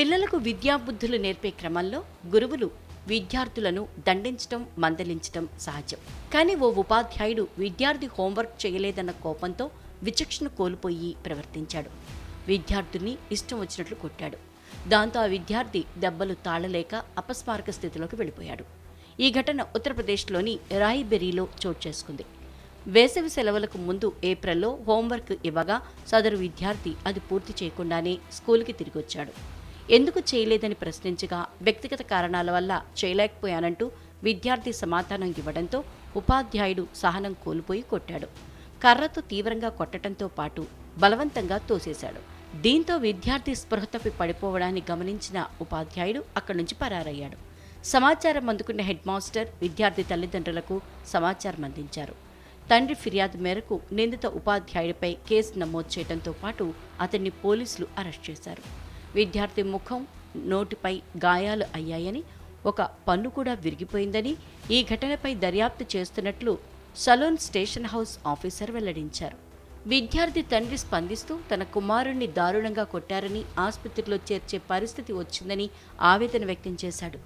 పిల్లలకు విద్యాబుద్ధులు నేర్పే క్రమంలో గురువులు విద్యార్థులను దండించటం మందలించటం సహజం. కానీ ఓ ఉపాధ్యాయుడు విద్యార్థి హోంవర్క్ చేయలేదన్న కోపంతో విచక్షణ కోల్పోయి ప్రవర్తించాడు. విద్యార్థుల్ని ఇష్టం వచ్చినట్లు కొట్టాడు. దాంతో ఆ విద్యార్థి దెబ్బలు తాళలేక అపస్మారక స్థితిలోకి వెళ్ళిపోయాడు. ఈ ఘటన ఉత్తరప్రదేశ్లోని రాయిబెరీలో చోటు చేసుకుంది. వేసవి సెలవులకు ముందు ఏప్రిల్లో హోంవర్క్ ఇవ్వగా సదరు విద్యార్థి అది పూర్తి చేయకుండానే స్కూల్కి తిరిగి వచ్చాడు ఎందుకు చేయలేదని ప్రశ్నించగా వ్యక్తిగత కారణాల వల్ల చేయలేకపోయానంటూ విద్యార్థి సమాధానం ఇవ్వడంతో ఉపాధ్యాయుడు సహనం కోల్పోయి కొట్టాడు. కర్రతో తీవ్రంగా కొట్టడంతో పాటు బలవంతంగా తోసేశాడు. దీంతో విద్యార్థి స్పృహ తప్పి పడిపోవడాన్ని గమనించిన ఉపాధ్యాయుడు అక్కడి నుంచి పరారయ్యాడు. సమాచారం అందుకున్న హెడ్ మాస్టర్ విద్యార్థి తల్లిదండ్రులకు సమాచారం అందించారు. తండ్రి ఫిర్యాదు మేరకు నిందిత ఉపాధ్యాయుడిపై కేసు నమోదు చేయడంతో పాటు అతన్ని పోలీసులు అరెస్ట్ చేశారు. విద్యార్థి ముఖం నోటిపై గాయాలు అయ్యాయని ఒక పన్ను కూడా విరిగిపోయిందని ఈ ఘటనపై దర్యాప్తు చేస్తున్నట్లు సలూన్ స్టేషన్ హౌస్ ఆఫీసర్ వెల్లడించారు. విద్యార్థి తండ్రి స్పందిస్తూ తన కుమారుణ్ణి దారుణంగా కొట్టారని ఆసుపత్రిలో చేర్చే పరిస్థితి వచ్చిందని ఆవేదన వ్యక్తం చేశాడు.